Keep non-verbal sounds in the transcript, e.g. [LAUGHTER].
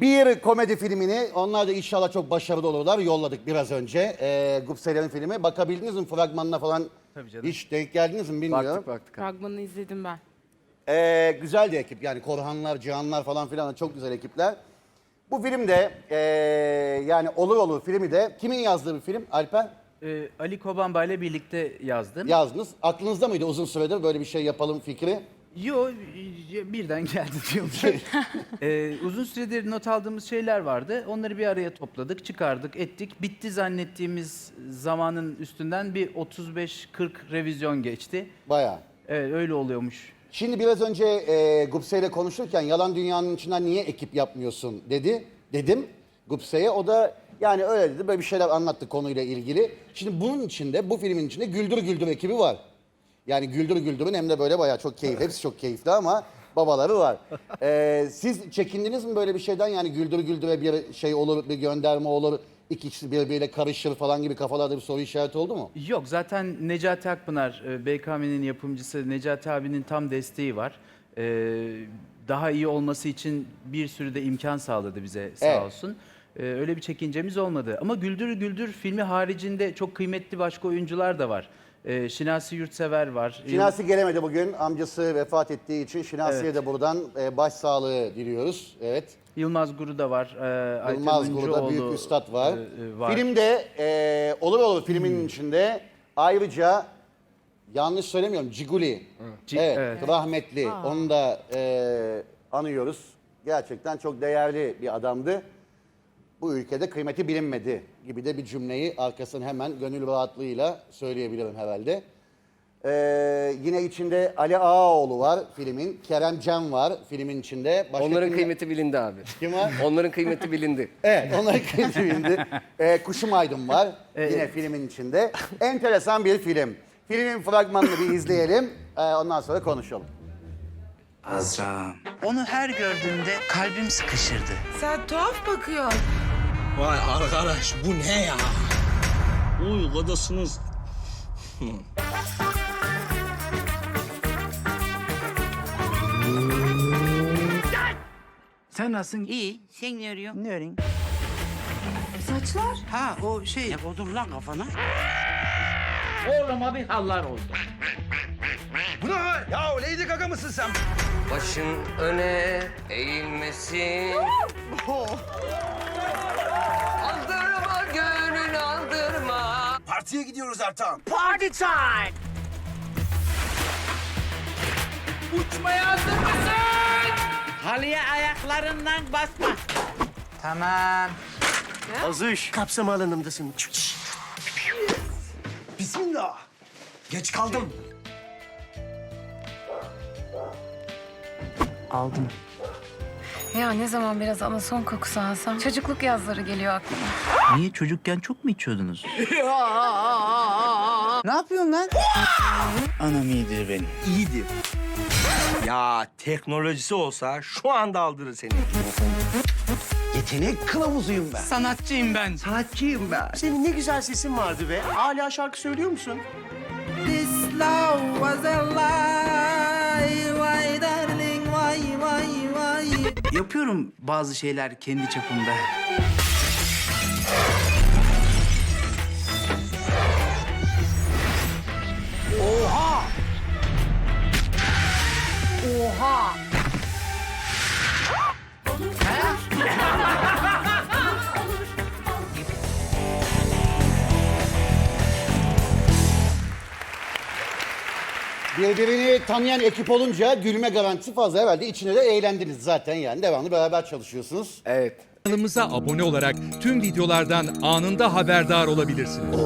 bir komedi filmini, onlar da inşallah çok başarılı olurlar. Yolladık biraz önce. Ee, Gupseler'in filmi. Bakabildiniz mi fragmanına falan? Tabii canım. Hiç denk geldiniz mi bilmiyorum. Baktık baktık. Fragmanını izledim ben. Ee, güzel bir ekip yani Korhanlar, Cihanlar falan filan çok güzel ekipler. Bu film de ee, yani olur olur filmi de kimin yazdığı bir film Alper? Ee, Ali Kobamba ile birlikte yazdım. Yazdınız. Aklınızda mıydı uzun süredir böyle bir şey yapalım fikri? Yo birden geldi diyorum. [LAUGHS] Ee, uzun süredir not aldığımız şeyler vardı. Onları bir araya topladık, çıkardık, ettik. Bitti zannettiğimiz zamanın üstünden bir 35-40 revizyon geçti. Bayağı. Evet öyle oluyormuş. Şimdi biraz önce e, Gupse ile konuşurken yalan dünyanın içinden niye ekip yapmıyorsun dedi. Dedim Gupse'ye. O da yani öyle dedi. Böyle bir şeyler anlattı konuyla ilgili. Şimdi bunun içinde, bu filmin içinde Güldür Güldür ekibi var. Yani Güldür Güldür'ün hem de böyle bayağı çok keyif. Hepsi çok keyifli ama babaları var. [LAUGHS] E, siz çekindiniz mi böyle bir şeyden? Yani Güldür Güldür'e bir şey olur, bir gönderme olur. İkisi birbiriyle karışır falan gibi kafalarda bir soru işareti oldu mu? Yok zaten Necati Akpınar, e, BKM'nin yapımcısı Necati abinin tam desteği var. Ee, daha iyi olması için bir sürü de imkan sağladı bize sağ Evet. olsun. Ee, öyle bir çekincemiz olmadı. Ama Güldür Güldür filmi haricinde çok kıymetli başka oyuncular da var. Ee, Şinasi Yurtsever var. Şinasi gelemedi bugün. Amcası vefat ettiği için Şinasi'ye Evet. de buradan e, başsağlığı diliyoruz. Evet. Yılmaz Guru da var. Ee, Ayten Yılmaz burada Uncuoğlu, büyük üstad var. e, e, var. Hmm. Filmde e, olur olur filmin içinde ayrıca yanlış söylemiyorum Ciguli. Ci- evet, evet. rahmetli. Onu da e, anıyoruz. Gerçekten çok değerli bir adamdı. Bu ülkede kıymeti bilinmedi gibi de bir cümleyi arkasından hemen gönül rahatlığıyla söyleyebilirim herhalde. E, yine içinde Ali Ağaoğlu var filmin. Kerem Cem var filmin içinde. Başka Onların kimler- kıymeti bilindi abi. Kim var? Onların kıymeti bilindi. [LAUGHS] Evet, onların kıymetinde. Ee, Kuşum Aydın var yine filmin içinde. Enteresan bir film. Filmin fragmanını bir izleyelim. Ee, ondan sonra konuşalım. Azra. Onu her gördüğümde kalbim sıkışırdı. Sen tuhaf bakıyorsun. Vay arkadaş bu ne ya? Uy kadasınız. Sen nasılsın? İyi. Sen ne arıyorsun? Ne öreyim? Saçlar. Ha o şey. Ne koydun lan kafana? Oğluma bir hallar oldu. Başın öne eğilmesin. Partiye gidiyoruz Ertan. Party time. Uçmaya hazır mısın? Halıya ayaklarından basma. Tamam. Azış. Kapsam alanımdasın. Bismillah. Geç kaldım. Aldım. Ya ne zaman biraz anason kokusu alsam çocukluk yazları geliyor aklıma. Niye çocukken çok mu içiyordunuz? [LAUGHS] ne yapıyorsun lan? Anam iyidir benim. İyidir. Ya teknolojisi olsa şu anda aldırır seni. Yetenek kılavuzuyum ben. Sanatçıyım ben. Sanatçıyım ben. Senin ne güzel sesin vardı be. Hala şarkı söylüyor musun? This love was a lie. Yapıyorum bazı şeyler kendi çapımda. Birbirini tanıyan ekip olunca gülme garantisi fazla herhalde. İçine de eğlendiniz zaten yani. Devamlı beraber çalışıyorsunuz. Evet. Kanalımıza abone olarak tüm videolardan anında haberdar olabilirsiniz.